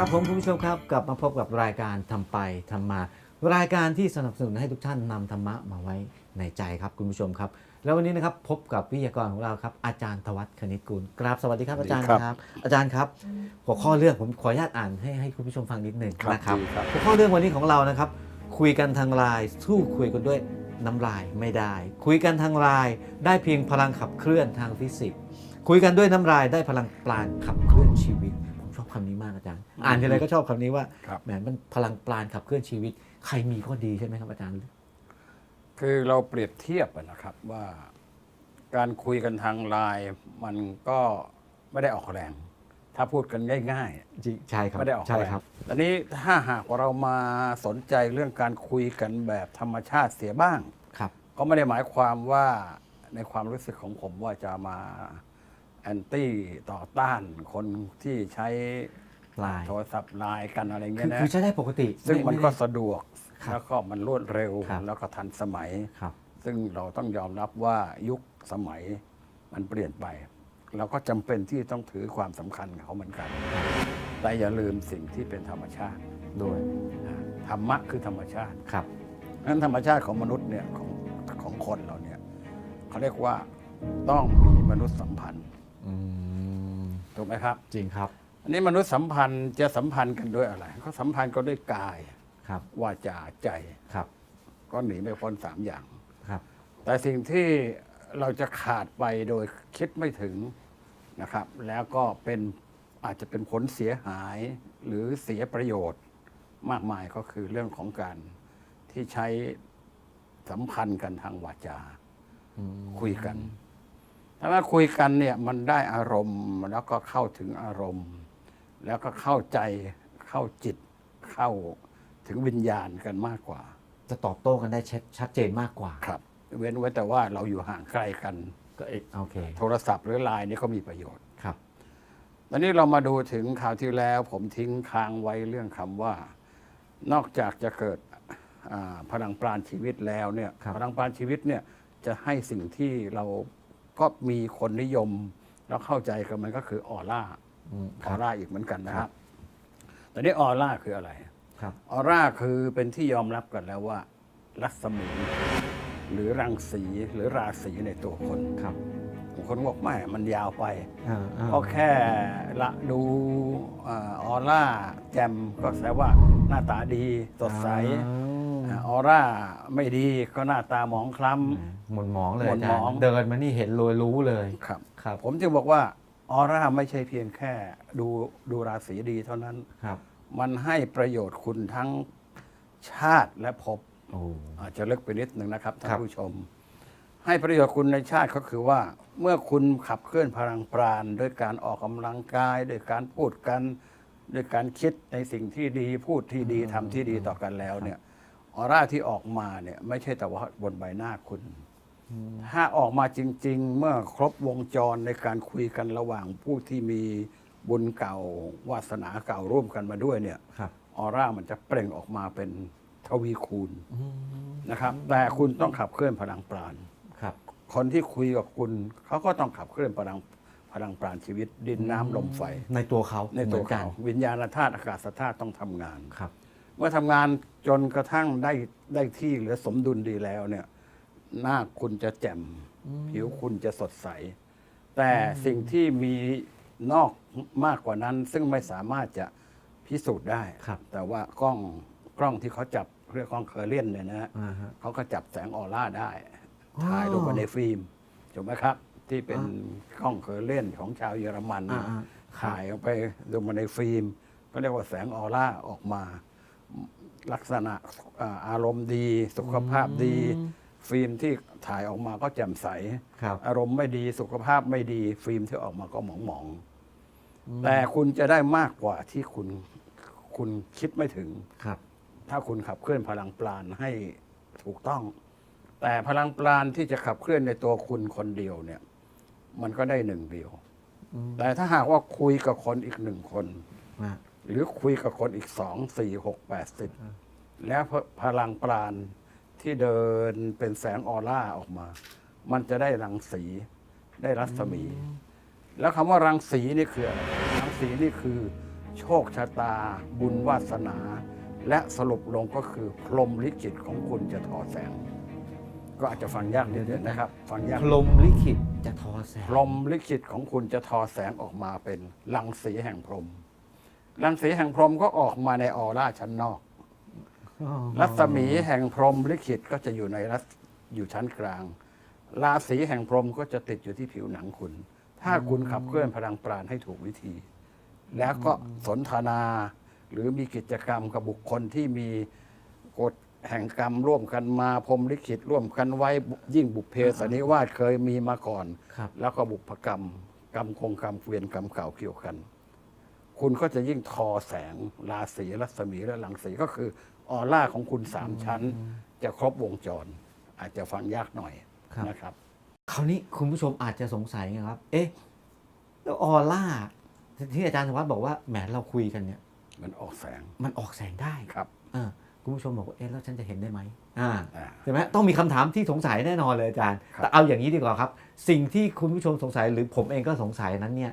ครับผมคุณผู้ชมครับกลับมาพบกับรายการทำไปทำมารายการที่สนับสนุนให้ทุกท่านนำธรรมะมาไว้ในใจครับคุณผู้ชมครับ แล้ววันนี้นะครับพบกับวิทยากรของเราครับอาจารย์ธวัฒน์คณิตกุลกราบสวัสดีครับอาจารย์สวัสดีคครัรับบอาจารย์ครับ หัวข้อเรื่องผมขออนุญาตอ่านให้ให้คุณผู้ชมฟังนิดหนึ่งครับนะครับดีครับหัวข้อเรื่องวันนี้ของเรานะครับ คุยกันทางไลน์สู้คุยกันด้วยน้ำลายไม่ได้ คุยกันทางไลน์ได้เพียงพลังขับเคลื่อนทางฟิสิกส์คุยกันด้วยน้ำลายได้พลังปราณขับเคลื่อนชีวิตผมช อบคำนี้มากอาจารย์ อ่านทีไรก็ชอบคำนี้ว่าครับแหมมันพลังปราณขับเคลื่อนชีวิต ใครมีก็ดีใช่ไหมครับอาจารย์ คือเราเปรียบเทียบอะนะครับว่าการคุยกันทางไลน์มันก็ไม่ได้ออกแรง ถ้าพูดกันง่ายจริงใช่คๆรับไม่ได้ออกใช่แรงครับตอนนี้ถ้าหากว่าเรามาสนใจเรื่องการคุยกันแบบธรรมชาติเสียบ้างครับ ก็ไม่ได้หมายความว่าในความรู้สึกของผมว่าจะมา แอนตี้ต่อต้านคนที่ใช้ไลน์ โทรศัพท์ไลน์กันอะไรคืเงี้อยนะคือใช้ได้ปกติซึ่งมันไไก็สะดวกครับแล้วก็มันรวดเร็วครับ แล้วก็ทันสมัย ครับ ซึ่งเราต้องยอมรับว่ายุคสมัยมันเปลี่ยนไปเราก็จำเป็นที่ต้องถือความสำคัญกับเขาเหมือนกัน แต่อย่าลืมสิ่งที่เป็นธรรมชาติโดยนะธรรมะคือธรรมชาติ ครับ นั้นธรรมชาติของมนุษย์เนี่ยของของคนเราเนี่ยเขาเรียกว่าต้องมีมนุษยสัมพันธ์ อืมถูกไหมครับ จริงครับ อันนี้มนุษยสัมพันธ์จะสัมพันธ์กันด้วยอะไรก็สัมพันธ์กันด้วยกาย ครับวาจาใจ ครับก็หนีไม่พ้นสามอย่าง ครับ แต่สิ่งที่เราจะขาดไปโดยคิดไม่ถึงนะครับ แล้วก็เป็นอาจจะเป็นผลเสียหายหรือเสียประโยชน์มากมายก็คือเรื่องของการที่ใช้สัมพันธ์กันทางวาจาอืมคุยกัน ถ้าว่าคุยกันเนี่ยมันได้อารมณ์แล้วก็เข้าถึงอารมณ์ แล้วก็เข้าใจเข้าจิตเข้าถึงวิญญาณกันมากกว่า จะตอบโต้กันได้ชัดชัดเจนมากกว่า ครับ เว้นไว้แต่ว่าเราอยู่ห่างไกลกันก็เอ๊ะโอเค โทรศัพท์หรือไลน์นี่ก็มีประโยชน์ครับ ตอนนี้เรามาดูถึงข่าวที่แล้ว ผมทิ้งค้างไว้เรื่องคำว่า นอกจากจะเกิดอ่าพลังปราณชีวิตแล้วเนี่ยครับพลังปราณชีวิตเนี่ยจะให้สิ่งที่เรา ก็มีคนนิยมแล้วเข้าใจกันมันก็คือออร่าอืมอคอรับร่าอีกเหมือนกันนะครับตอนนี้ออร่าคืออะไรครับออร่าคือเป็นที่ยอมรับกันแล้วว่า รัศมี หรือรังสีหรือราศีในตัวคนครับบางคนบอกไม่มันยาวไปอ่าอ่าก็แค่ละดูอาออร่าแจมก็แสดงว่าหน้าตาดีสดใส อ่าอาออร่าไม่ดีก็หน้าตาหมองคล้หม่นหมองเลยหม่อานจารหมอง ย์เดินมานี่เห็นรวยรู้เลยำครับ ครับ ผมจึงบอกว่าออร่าไม่ใช่เพียงแค่ดูดูราศีดีเท่านั้น ครับ มันให้ประโยชน์คุณทั้งชาติและภพโอ้ อาจจะเลึกไปนิดหนึ่งนะครับท่านครับ ผู้ชม ให้ประโยชน์คุณในชาติก็คือว่า เมื่อคุณขับเคลื่อนพลังปราณด้วยการออกกำลังกายด้วยการพูดกันด้วยการคิดในสิ่งที่ดีพูดที่ดีทำที่ดีต่อกันแล้วเนี่ย ออร่าที่ออกมาเนี่ยไม่ใช่แต่ว่าบนใบหน้าคุณ ถ้าออกมาจริง ๆ เมื่อครบวงจรในการคุยกันระหว่างผู้ที่มีบุญเก่าวาสนาเก่าร่วมกันมาด้วยเนี่ยครับ ออร่ามันจะเปล่งออกมาเป็นทวีคูณอืมนะครับ แต่คุณต้องขับเคลื่อนพลังปราณ ครับ คนที่คุยกับคุณเขาก็ต้องขับเคลื่อนพลังพลังปราณชีวิต ดินน้ำลมไฟ ในตัวเขาในตัวหมือกัเขาวิญญาณธาตุอากาศธาตุต้องทำงาน ครับ เมื่อทำงานจนกระทั่งได้ได้ที่หรือสมดุลดีแล้วเนี่ย หน้าคุณจะแจ่ม ผิวคุณจะสดใส แต่สิ่งที่มีนอกมากกว่านั้น ซึ่งไม่สามารถจะพิสูจน์ได้ ครับแต่ว่ากล้องกล้องที่เขาจับเรียกกล้องเคอร์เลียนเนี่ยนะฮะอ่าฮะ เขาก็จับแสงออร่าได้อ๋อถ่ายลงมาในฟิล์มถูกไหมครับ ที่เป็นกล้องเคอร์เลียนของชาวเยอรมัน อ่าอ่าถ่ายออกไปลงมาในฟิล์ม ก็เรียกว่าแสงออร่าออกมา ลักษณะอ่าอารมณ์ดีสุขภาพดี ฟิล์มที่ถ่ายออกมาก็แจ่มใส ครับ อารมณ์ไม่ดีสุขภาพไม่ดี ฟิล์มที่ออกมาก็หมองหมองๆแต่คุณจะได้มากกว่าที่คุณคุณคิดไม่ถึง ครับ ถ้าคุณขับเคลื่อนพลังปราณให้ถูกต้อง แต่พลังปราณที่จะขับเคลื่อนในตัวคุณคนเดียวเนี่ย มันก็ได้หนึ่งเดียว แต่ถ้าหากว่าคุยกับคนอีกหนึ่งคนอ่า หรือคุยกับคนอีกสองสี่หกแปดสิบแล้วพพลังปราณที่เดินเป็นแสงออร่าออกมา มันจะได้รังสีได้รัศมี แล้วคำว่ารังสีนี่คืออะไรรังสีนี่คือ โชคชะตา บุญวาสนา และสรุปลงก็คือพรหมลิขิตของคุณจะทอแสง ก็อาจจะฟังยากนิดนึงนะครับ ฟังยากพรหมลิขิตจะทอแสงพรหมลิขิตของคุณจะทอแสงออกมาเป็นรังสีแห่งพรหม รังสีแห่งพรหมก็ออกมาในออร่าชั้นนอกอ๋อรัศมีแห่งพรหมลิขิตก็จะอยู่ในรัศอยู่ชั้นกลาง ราศีแห่งพรหมก็จะติดอยู่ที่ผิวหนังคุณ ถ้าคุณขับเคลื่อนพลังปราณให้ถูกวิธี แล้วก็สนทนา หรือมีกิจกรรมกับบุคคลที่มีกฎแห่งกรรมร่วมกันมาพรหมลิขิตร่วมกันไว้ยิ่งบุพเพสนนิวาสเคยมีมาก่อนครับแล้วก็บุพกรรม กรรมคงกรรมเวียนกรรมเก่าเกี่ยวกัน คุณก็จะยิ่งทอแสงราศีรัศมีและหลังสีก็คือออร่าของคุณสามชั้น จะครบวงจร อาจจะฟังยากหน่อยครับ นะครับ คราวนี้คุณผู้ชมอาจจะสงสัยไงครับ เอ๊ะแล้วออร่าที่อาจารย์ธวัฒน์บอกว่าแหมเราคุยกันเนี่ย มันออกแสงมันออกแสงได้ครับอ่าคุณผู้ชมบอกว่าเอ๊ะแล้วฉันจะเห็นได้ไหมอ่าอ่า ใช่ไหมต้องมีคำถามที่สงสัยแน่นอนเลยอาจารย์ ครับ แต่เอาอย่างนี้ดีกว่าครับ สิ่งที่คุณผู้ชมสงสัยหรือผมเองก็สงสัยนั้นเนี่ย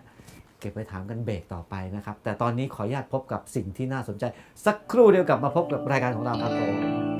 เก็บไปถามกันเบรกต่อไปนะครับ แต่ตอนนี้ขออนุญาตพบกับสิ่งที่น่าสนใจ สักครู่เดียวกลับมาพบกับรายการของเราครับผม